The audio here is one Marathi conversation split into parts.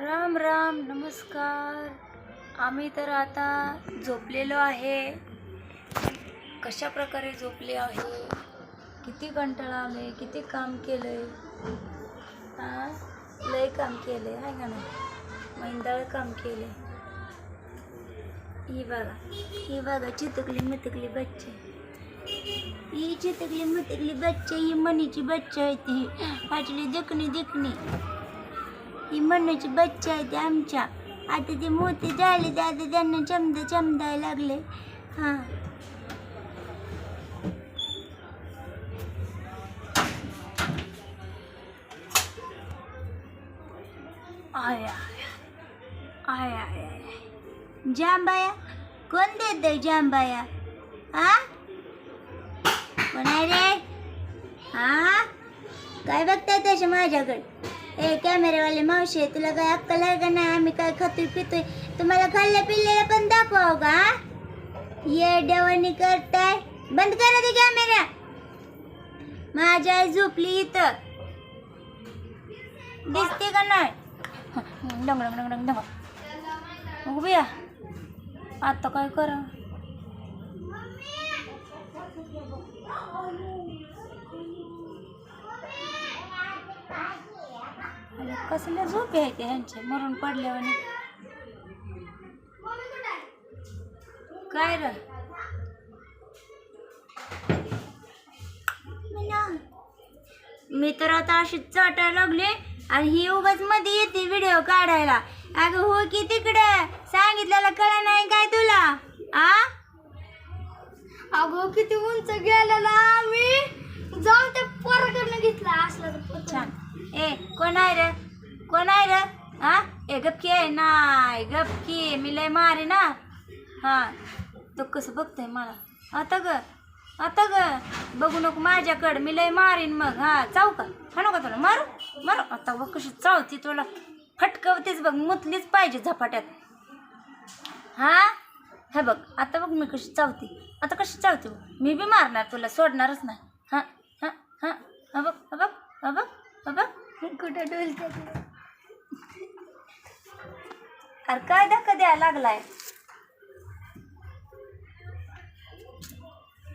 राम राम नमस्कार. आम्ही तर आता झोपलेलो आहे. कशा प्रकारे झोपले आहे? किती कंटाळा आले किती काम केलं आहे हां लय काम केलं आहे का नाही? मैंदाळ काम केलंय. ही बघा ही बघा चितकली मितकली बच्चे. ही चितकली मितकली बच्चे ही मनीची बच्चे आहे ती. पाचली देखणी देखणी. ही मनाची बच्चा आहे ते आमच्या. आता ते मोठे झाले ते आता त्यांना चमदा चमदायला लागले. हां. आय आय आय जांबाया? कोण देत जांबाया? हा? कोण आहे रे? हा? काय बघताय तसे माझ्याकडे? ए कॅमेरेवाले मावशी तुला काय अक्कल आहे का नाही? आम्ही काय खातोय पितोय? तुम्हाला खाल्ल्या पिल्लेला पण दाखवाव का? ये डेवणी करताय. बंद करा ते कॅमेरा. माझी आई झोपली इथं. दिसते का नाही? डंग डंग डंग डंग डंग. उभी आता काय करा? अरे कसल्या झोपे आहे ते ह्यांचे? मरून पडल्यावर काय र? मी तर आता अशी चाटायला लागले आणि ही उगाच मध्ये येते व्हिडिओ काढायला. अगं हो की तिकडे? सांगितलेलं कळ नाही काय तुला? आ? अगो किती उंच गेलेला आम्ही. जाऊन त्या पोराकडनं घेतला असला तर. छान. ए कोण आहे रे? कोण आहे रे हा? ए गपकी आहे नाही गपकी मी लय मारे ना. हा. तो कसं बघतोय मला? आता ग आता ग. बघू नको माझ्याकडं मी लय मारीन मग. हा चाव का? म्हणू का तुला? मारू मारू. आता बघ कशी चावती तुला. फटकवतेच बघ मुतलीच पाहिजे झपाट्यात. हा? हे बघ आता बघ मी कशी चावते. आता कशी चावते बघ. मी बी मारणार तुला सोडणारच नाही. हा हा हा. बघ बघ बघ बघ. कुठं डोलते अरे काय धक्का द्यायला लागलाय?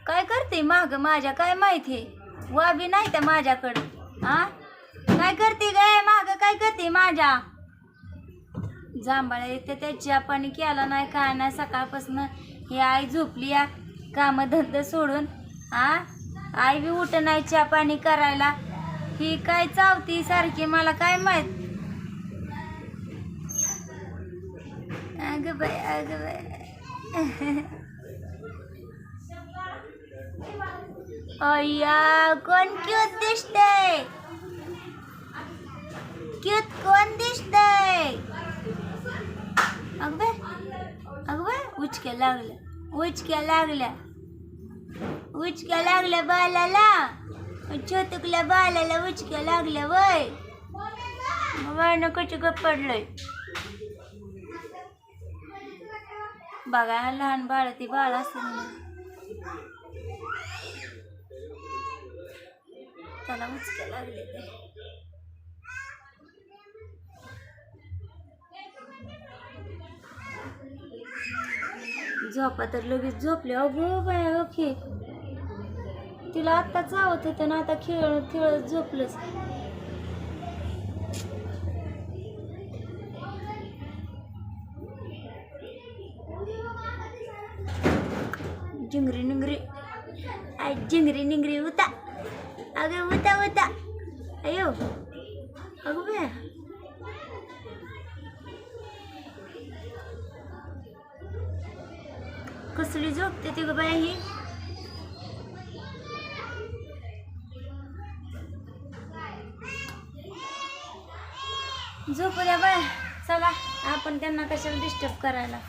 काय करते माग? माझ्या काय माहिती वाबी नाही त्या माझ्याकडं. हा काय करते गाय माग काय करते माझ्या? जांभळा येते त्या चहा पाणी केला नाही काय नाही. सकाळपासून ही आई झोपली या काम धंद सोडून. हा आई बी उठ नाही चहा पाणी करायला. ही काय चावती सारखी? मला काय माहीत? अगं बाय अगं बाय अय्या कोण क्यूट दिसतंय क्यूट कोण दिसतंय अगं बाय अगं बाय उचक्या लागल्या उचक्या लागल्या उचक्या लागल्या बालाला छोटुकल्या बालाला उचक्या लागल्या वय वय कच गप पडलंय बघा लहान बाळ ती बाळ असं त्याला उचके लागले ते. झोपा तर लगेच झोपले अगो बाय ओके तिला आत्ता चावत होतं ना आता खेळ खेळत झोपलंच. जिंगरी निंगरी आय जिंगरी निंगरी उता अगं उता उता अयो अगं बे कसली झोपते ती गं बाई ही झोपू द्या बाय चला आपण त्यांना कशाला डिस्टर्ब करायला